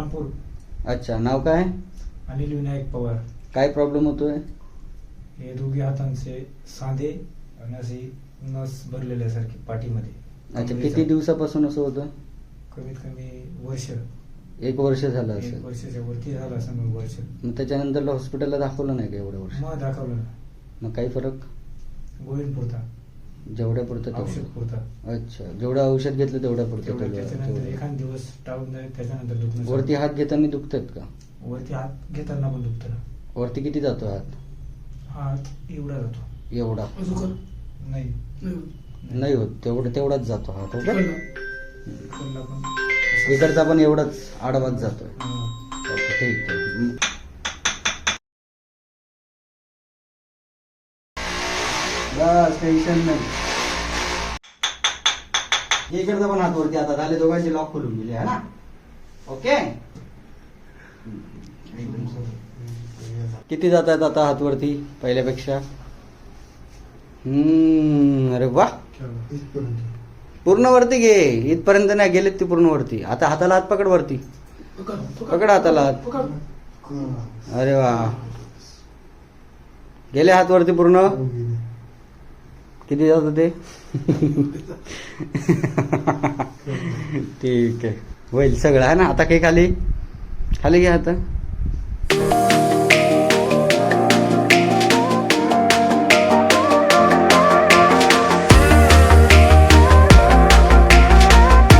नागपूर अच्छा नाव काय? अनिल विनायक पवार. काय प्रॉब्लेम होतोय? हे दोघे हातांचे सांधे आणि अशी नस भरलेल्यासारखी पाठीमध्ये. अच्छा किती दिवसापासून असं होतं? कमीत कमी वर्ष. एक वर्ष झालं एक असेल. वर्षाच्या वरती झालं असं मग वर्ष. मग त्याच्यानंतर हॉस्पिटलला दाखवलं नाही का एवढं वर्ष? मग दाखवलं. ना मग काही फरक? गोविंद पुरता जेवढ्या पुरतं औषध तेवढं. पुरता अच्छा जेवढं औषध घेतलं तेवढ्या पुरतं तेवढं. त्याच्यानंतर तेवढं. एखाद दिवस टाळून जाईल त्याच्यानंतर दुखणं. वरती हात घेताना दुखतात का? वरती हात घेताना पण दुखतं. ना वरती किती जातो हात? हात एवढा जातो. एवढा. नाही. नाही. होत. तेवढं तेवढाच जातो हात हो पण. इकडचा पण एवढाच आडवाच जातोय. हा. ओके ठीक आहे. बस टेन्शन नाही. इकडचा पण हात वरती आता झाले दोघांचे लॉक खोलून गेले है ना? ओके किती जात आहेत आता हातवरती पहिल्यापेक्षा? हम्म अरे वा. पूर्ण वरती घे. इथपर्यंत नाही गेलेत ती पूर्ण वरती. आता हाताला हात पकड वरती. पकड हाताला हात. अरे वा. गेले हात वरती पूर्ण? किती जात होते? ठीक आहे. होईल सगळं. आहे ना आता काही खाली? खाली घ्या आता.